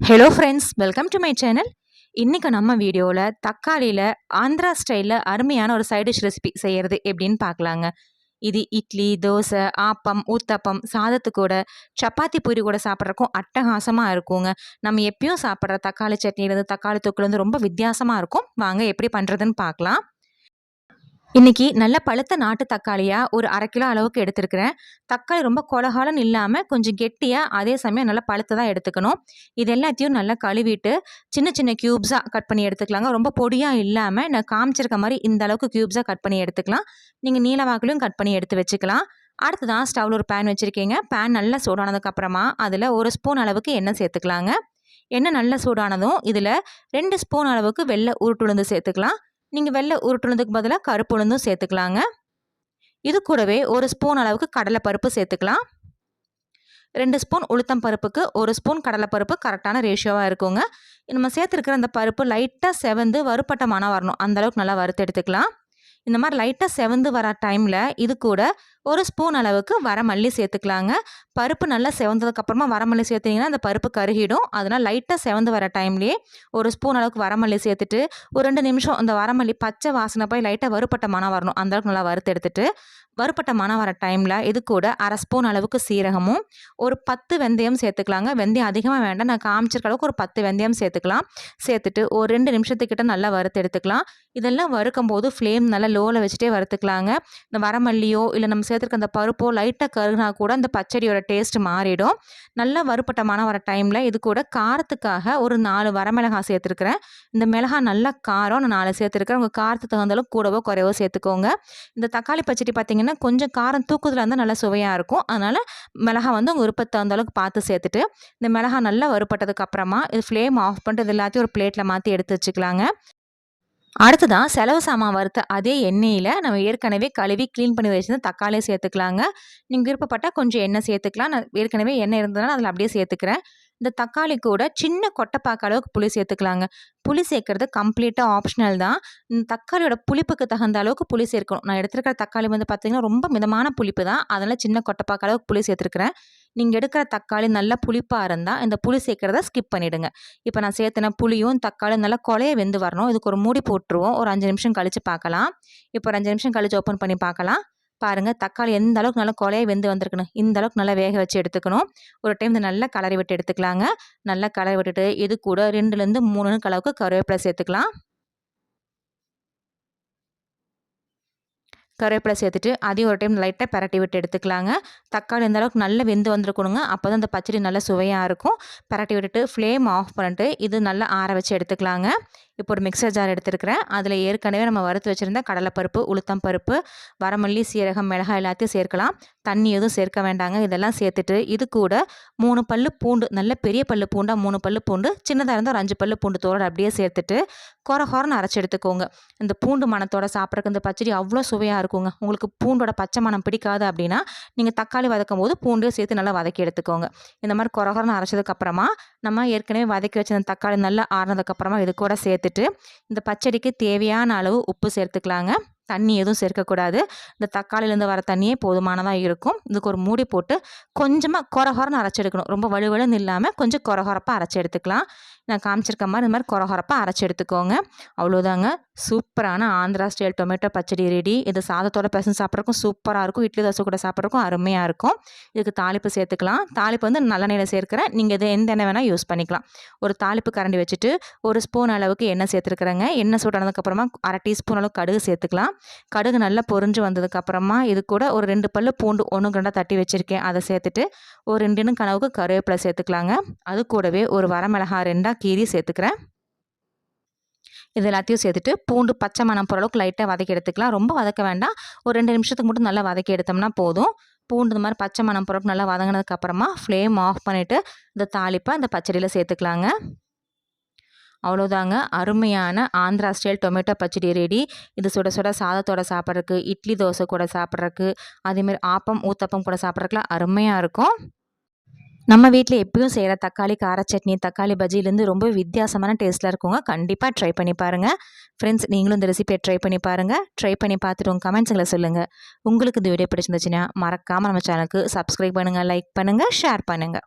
Hello friends welcome to my channel இன்றைக்கி நம்ம வீடியோவில் தக்காளியில் ஆந்திரா ஸ்டைலில் அருமையான ஒரு சைட் டிஷ் ரெசிபி செய்கிறது எப்படின்னு பார்க்கலாங்க. இது இட்லி தோசை ஆப்பம் ஊத்தப்பம் சாதத்து கூட சப்பாத்தி பூரி கூட சாப்பிட்றக்கும் அட்டகாசமாக இருக்குங்க. நம்ம எப்பயும் சாப்பிட்ற தக்காளி சட்னிலேருந்து தக்காளி தொக்குலேருந்து ரொம்ப வித்தியாசமாக இருக்கும். வாங்க எப்படி பண்ணுறதுன்னு பார்க்கலாம். இன்றைக்கி நல்ல பழுத்த நாட்டு தக்காளியாக ஒரு அரை கிலோ அளவுக்கு எடுத்துருக்கிறேன். தக்காளி ரொம்ப கொலகாலம் இல்லாமல் கொஞ்சம் கெட்டியாக அதே சமயம் நல்லா பழுத்ததாக எடுத்துக்கணும். இது எல்லாத்தையும் நல்லா கழுவிட்டு சின்ன சின்ன க்யூப்ஸாக கட் பண்ணி எடுத்துக்கலாங்க. ரொம்ப பொடியாக இல்லாமல் நான் காமிச்சிருக்க மாதிரி இந்த அளவுக்கு க்யூப்ஸாக கட் பண்ணி எடுத்துக்கலாம். நீங்கள் நீளவாக்கிலையும் கட் பண்ணி எடுத்து வச்சுக்கலாம். அடுத்ததான் ஸ்டவ்வில் ஒரு பேன் வச்சுருக்கீங்க. பேன் நல்லா சூடானதுக்கப்புறமா அதில் ஒரு ஸ்பூன் அளவுக்கு எண்ணெய் சேர்த்துக்கலாங்க. எண்ணெய் நல்லா சூடானதும் இதில் ரெண்டு ஸ்பூன் அளவுக்கு வெள்ளை உருட்டுழுந்து சேர்த்துக்கலாம். நீங்கள் வெள்ளை உருட்டுனதுக்கு பதிலாக கருப்பு உளுந்தும் சேர்த்துக்கலாங்க. இது கூடவே ஒரு ஸ்பூன் அளவுக்கு கடலைப்பருப்பு சேர்த்துக்கலாம். ரெண்டு ஸ்பூன் உளுத்தம் பருப்புக்கு ஒரு ஸ்பூன் கடலைப்பருப்பு கரெக்டான ரேஷியோவாக இருக்குங்க. நம்ம சேர்த்துருக்கிற அந்த பருப்பு லைட்டாக செவந்து வறுப்பட்ட மனம் வரணும் அந்தளவுக்கு நல்லா வறுத்து எடுத்துக்கலாம். இந்த மாதிரி லைட்டாக செவந்து வர டைமில் இது கூட ஒரு ஸ்பூன் அளவுக்கு வரமல்லி சேர்த்துக்கலாங்க. பருப்பு நல்லா செவந்ததுக்கப்புறமா வரமல்லி சேர்த்திங்கன்னா அந்த பருப்பு கருகிடும். அதனால் லைட்டாக செவந்து வர டைம்லேயே ஒரு ஸ்பூன் அளவுக்கு வரமல்லி சேர்த்துட்டு ஒரு ரெண்டு நிமிஷம் அந்த வரமல்லி பச்சை வாசனை போய் லைட்டாக வறுப்பட்ட மனம் வரணும். அந்தளவுக்கு நல்லா வறுத்து எடுத்துட்டு வறுப்பட்ட மனம் வர டைமில் இது கூட அரை ஸ்பூன் அளவுக்கு சீரகமும் ஒரு பத்து வெந்தயம் சேர்த்துக்கலாங்க. வெந்தயம் அதிகமாக வேண்டாம். நான் காமிச்சிருக்க அளவுக்கு ஒரு பத்து வெந்தயம் சேர்த்துக்கலாம். சேர்த்துட்டு ஒரு ரெண்டு நிமிஷத்துக்கிட்ட நல்லா வறுத்து எடுத்துக்கலாம். இதெல்லாம் வறுக்கும் போது ஃப்ளேம் நல்லா லோவில் வச்சுட்டே வறுத்துக்கலாங்க. இந்த வரமல்லியோ இல்லை நம்ம சேர்த்துருக்க அந்த பருப்போ லைட்டாக கருகினா கூட அந்த பச்சடியோட டேஸ்ட் மாறிடும். நல்லா வறுப்பட்டமான வர டைமில் இது கூட காரத்துக்காக ஒரு நாலு வரமிளகாய் சேர்த்துருக்குறேன். இந்த மிளகாய் நல்லா காரம் நான் நாலு சேர்த்துருக்குறேன். உங்கள் காரத்துக்கு தகுந்தாலும் கூடவோ குறைவோ சேர்த்துக்கோங்க. இந்த தக்காளி பச்சடி பார்த்திங்கன்னா கொஞ்சம் காரம் தூக்குதில் இருந்தால் நல்லா சுவையாக இருக்கும். அதனால் மிளகா வந்து உங்கள் விருப்பத்தை தகுந்த அளவுக்கு பார்த்து சேர்த்துட்டு இந்த மிளகா நல்லா வறுப்பட்டதுக்கு அப்புறமா இது ஃப்ளேம் ஆஃப் பண்ணிட்டு இது எல்லாத்தையும் ஒரு பிளேட்டில் மாற்றி எடுத்து வச்சுக்கலாங்க. அடுத்ததான் செலவு சாமான் வறுத்த அதே எண்ணெயில் நம்ம ஏற்கனவே கழுவி க்ளீன் பண்ணி வச்சுருந்து தக்காளியை சேர்த்துக்கலாங்க. நீங்கள் விருப்பப்பட்டால் கொஞ்சம் எண்ணெய் சேர்த்துக்கலாம். நான் ஏற்கனவே எண்ணெய் இருந்ததுனால அதில் அப்படியே சேர்த்துக்கிறேன். இந்த தக்காளி கூட சின்ன கொட்டைப்பாக்க அளவுக்கு புளி சேர்த்துக்கலாங்க. புளி சேர்க்குறது கம்ப்ளீட்டாக ஆப்ஷனல் தான். இந்த தக்காளியோட புளிப்புக்கு தகுந்த அளவுக்கு புளி சேர்க்கணும். நான் எடுத்துருக்கிற தக்காளி வந்து பார்த்திங்கன்னா ரொம்ப மிதமான புளிப்பு தான். அதனால் சின்ன கொட்டைப்பாக்க அளவுக்கு புளி சேர்த்துருக்குறேன். நீங்கள் எடுக்கிற தக்காளி நல்லா புளிப்பாக இருந்தால் இந்த புளி சேர்க்குறத ஸ்கிப் பண்ணிவிடுங்க இப்போ நான் சேர்த்துன புளியும் தக்காளியும் நல்லா கொலைய வெந்து வரணும். இதுக்கு ஒரு மூடி போட்டுருவோம். ஒரு அஞ்சு நிமிஷம் கழித்து பார்க்கலாம் இப்போ ஒரு அஞ்சு நிமிஷம் கழித்து ஓப்பன் பண்ணி பார்க்கலாம் பாருங்கள் தக்காளி எந்த அளவுக்கு நல்லா கொலையை வெந்து வந்திருக்கணும் இந்த அளவுக்கு நல்லா வேக வச்சு எடுத்துக்கணும். ஒரு டைம் இந்த நல்லா கலரி விட்டு எடுத்துக்கலாங்க. நல்லா கலரி விட்டுட்டு இது கூட ரெண்டுலேருந்து மூணு அளவுக்கு கருவேப்பிலை சேர்த்துக்கலாம். கருவேப்பிலை சேர்த்துட்டு அதையும் ஒரு டைம் லைட்டாக பரட்டி விட்டு எடுத்துக்கலாங்க. தக்காளி இந்த அளவுக்கு நல்லா வெந்து வந்துருக்கணுங்க. அப்போ தான் அந்த பச்சடி நல்லா சுவையாக இருக்கும். பரட்டி விட்டுட்டு ஃப்ளேம் ஆஃப் பண்ணிட்டு இது நல்லா ஆற வச்சு எடுத்துக்கலாங்க. இப்போ ஒரு மிக்சர் ஜார் எடுத்துருக்கிறேன். அதில் ஏற்கனவே நம்ம வறுத்து வச்சுருந்த கடலைப்பருப்பு உளுத்தம் பருப்பு வரமல்லி சீரகம் மிளகாய் எல்லாத்தையும் சேர்க்கலாம். தண்ணி எதுவும் சேர்க்க வேண்டாங்க. இதெல்லாம் சேர்த்துட்டு இது கூட மூணு பல் பூண்டு நல்ல பெரிய பல் பூண்டாக மூணு பல் பூண்டு சின்னதாக இருந்தால் ஒரு அஞ்சு பல் பூண்டு தோட அப்படியே சேர்த்துட்டு குறை குறைன்னு அரைச்சி எடுத்துக்கோங்க. இந்த பூண்டு மணத்தோட சாப்பிட்றக்கு இந்த பச்சடி அவ்வளோ சுவையாக இருக்குங்க. உங்களுக்கு பூண்டோட பச்சை மனம் பிடிக்காது அப்படின்னா நீங்கள் தக்காளி வதக்கும் போது பூண்டையும் சேர்த்து நல்லா வதக்கி எடுத்துக்கோங்க. இந்த மாதிரி குறை குறைன்னு அரைச்சதுக்கப்புறமா நம்ம ஏற்கனவே வதக்கி வச்சிருந்த தக்காளி நல்லா ஆறினதுக்கப்புறமா இது கூட சேர்த்துட்டு இந்த பச்சடிக்கு தேவையான அளவு உப்பு சேர்த்துக்கலாங்க. தண்ணி எதுவும் சேர்க்கக்கூடாது. இந்த தக்காளிலேருந்து வர தண்ணியே போதுமானதாக இருக்கும். இதுக்கு ஒரு மூடி போட்டு கொஞ்சமாக கொரகொரன்னு அரைச்சி எடுக்கணும் ரொம்ப வலுவலுன்னு இல்லாமல் கொஞ்சம் கொரகொரப்பாக அரைச்சி எடுத்துக்கலாம். நான் காமிச்சிருக்க மாதிரி இந்த மாதிரி கொரகொரப்பாக அரைச்சி எடுத்துக்கோங்க. அவ்வளோதாங்க சூப்பரான ஆந்திரா ஸ்டைல் டொமேட்டோ பச்சடி ரெடி இது சாதத்தோட பசங்க சாப்பிட்றக்கும் சூப்பராக இருக்கும். இட்லி தோசை கூட சாப்பிட்றக்கும் அருமையாக இருக்கும். இதுக்கு தாளிப்பு சேர்த்துக்கலாம். தாளிப்பு வந்து நல்லெண்ணெயில் சேர்க்குறேன் நீங்கள் இது எந்த எண்ணெய் வேணால் யூஸ் பண்ணிக்கலாம். ஒரு தாளிப்பு கரண்டி வச்சுட்டு ஒரு ஸ்பூன் அளவுக்கு எண்ணெய் சேர்த்துருக்குறேங்க. எண்ணெய் சூடானதுக்கப்புறமா அரை டீஸ்பூன் அளவுக்கு கடுகு சேர்த்துக்கலாம். கடுகு நல்லா பொறிஞ்சு வந்ததுக்கப்புறமா இது கூட ஒரு ரெண்டு பல்லு பூண்டு ஒன்று ரெண்டாக தட்டி வச்சுருக்கேன். அதை சேர்த்துட்டு ஒரு ரெண்டு கனவுக்கு கருவேப்பிலை சேர்த்துக்கலாங்க. அது கூடவே ஒரு வரமிளகா ரெண்டாக கீரி சேர்த்துக்கிறேன். இது எல்லாத்தையும் சேர்த்துட்டு பூண்டு பச்சை மணம் போகிற அளவுக்கு லைட்டாக வதக்கி எடுத்துக்கலாம். ரொம்ப வதக்க வேண்டாம். ஒரு ரெண்டு நிமிஷத்துக்கு மட்டும் நல்லா வதக்கி எடுத்தோம்னா போதும். பூண்டு இந்த மாதிரி பச்சை மணம் போகிறப்ப நல்லா வதங்கினதுக்கப்புறமா ஃப்ளேம் ஆஃப் பண்ணிவிட்டு இந்த தாளிப்பை அந்த பச்சடியில் சேர்த்துக்கலாங்க. அவ்வளோதாங்க அருமையான ஆந்திரா ஸ்டைல் டொமேட்டோ பச்சடி ரெடி இது சுட சுட சாதத்தோட சாப்பிட்றதுக்கு இட்லி தோசை கூட சாப்பிட்றதுக்கு அதேமாரி ஆப்பம் ஊத்தப்பம் கூட சாப்பிட்றதுக்குலாம் அருமையாக இருக்கும். நம்ம வீட்டில் எப்பயும் செய்கிற தக்காளி கார சட்னி தக்காளி பஜ்ஜிலேருந்து ரொம்ப வித்தியாசமான டேஸ்ட்டில் இருக்குங்க. கண்டிப்பாக ட்ரை பண்ணி பாருங்கள் ஃப்ரெண்ட்ஸ் நீங்களும் இந்த ரெசிபியை ட்ரை பண்ணி பாருங்கள் ட்ரை பண்ணி பார்த்துட்டு உங்கள் கமெண்ட்ஸுங்களை சொல்லுங்கள் உங்களுக்கு இந்த வீடியோ பிடிச்சிருந்துச்சுன்னா மறக்காமல் நம்ம சேனலுக்கு சப்ஸ்கிரைப் பண்ணுங்கள் லைக் பண்ணுங்கள் ஷேர் பண்ணுங்கள்